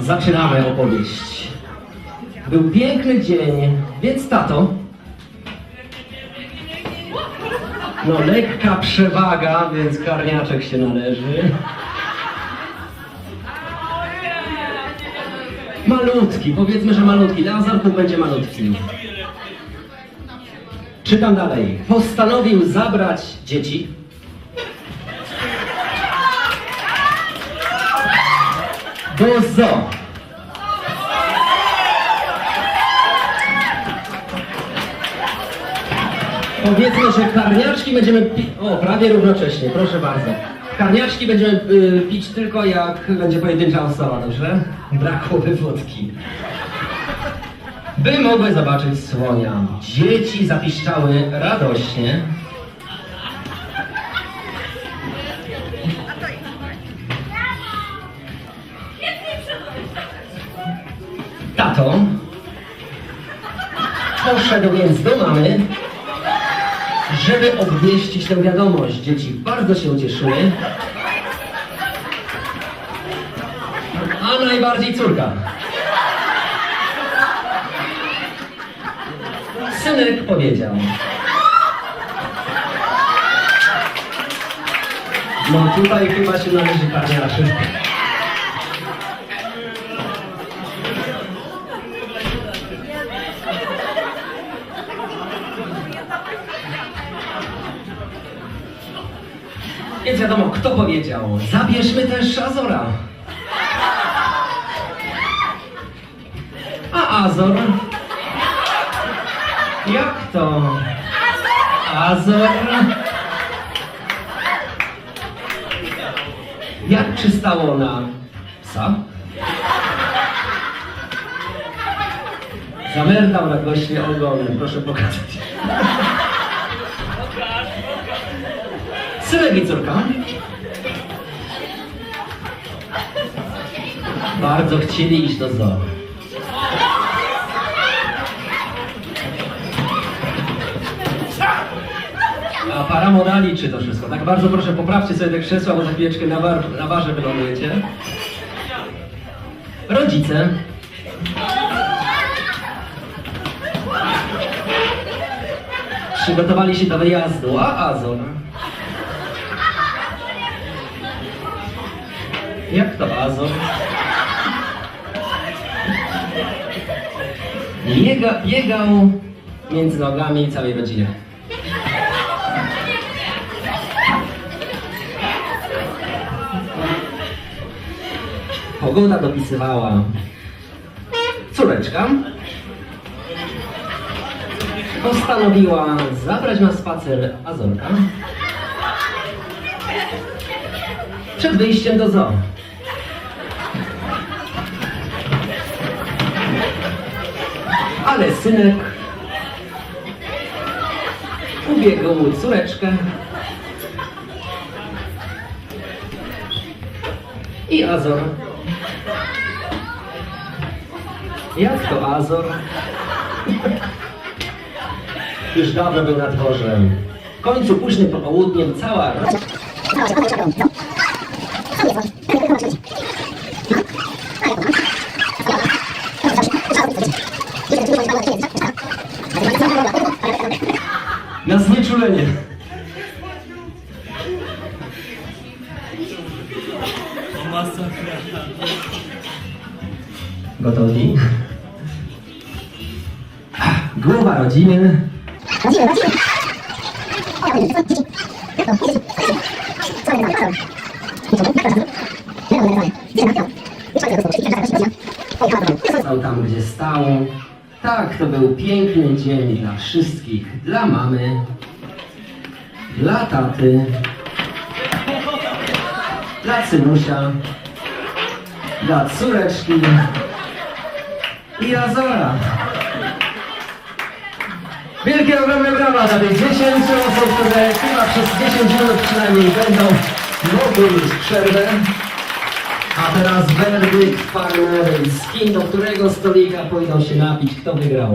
Zaczynamy opowieść. Był piękny dzień, więc tato. No lekka przewaga, więc karniaczek się należy. Malutki, powiedzmy, że malutki. Lazarku będzie malutki. Czytam dalej. Postanowił zabrać dzieci. Do zoo. Powiedzmy, że karniaczki będziemy pić. O, prawie równocześnie, proszę bardzo. Karniaczki będziemy y, pić tylko jak będzie pojedyncza osoba, dobrze? Brakłoby wódki. By mogły zobaczyć słonia. Dzieci zapiszczały radośnie. Tato poszedł więc do mamy, żeby obwieścić tę wiadomość. Dzieci bardzo się ucieszyły. A najbardziej córka. Synek powiedział. No tutaj chyba się należy karniarzy. Więc wiadomo, kto powiedział. Zabierzmy też Azora. A Azor? Jak to? Azor? Jak przystało na psa? Zamerdał radośnie ogonem. Proszę pokazać. Córka. Bardzo chcieli iść do zoo. A paramoda liczy to wszystko. Tak bardzo proszę poprawcie sobie te krzesła, bo za chwileczkę na, war, na warze wylądujecie. Rodzice. Przygotowali się do wyjazdu, a Azor. Jak to Azor? Biega, biegał między nogami całej rodziny. Pogoda dopisywała. Córeczka postanowiła zabrać na spacer Azorka przed wyjściem do zoo. Ale synek ubiegł córeczkę i Azor. Jak to Azor? Już dawno był na dworze. W końcu późnym popołudniem cała rodzina na znieczulenie. O masakra. Gotowi? Głowa rodziny. Stał tam, gdzie stał. Tak, to był piękny dzień dla wszystkich. Dla mamy, dla taty, dla synusia, dla córeczki i Azora. Wielkie, ogromne brawa dla tych 10 osób, które chyba przez 10 minut przynajmniej będą mieć przerwę. A teraz werdykt farmery. Z kim do którego stolika pójdą się napić, kto wygrał?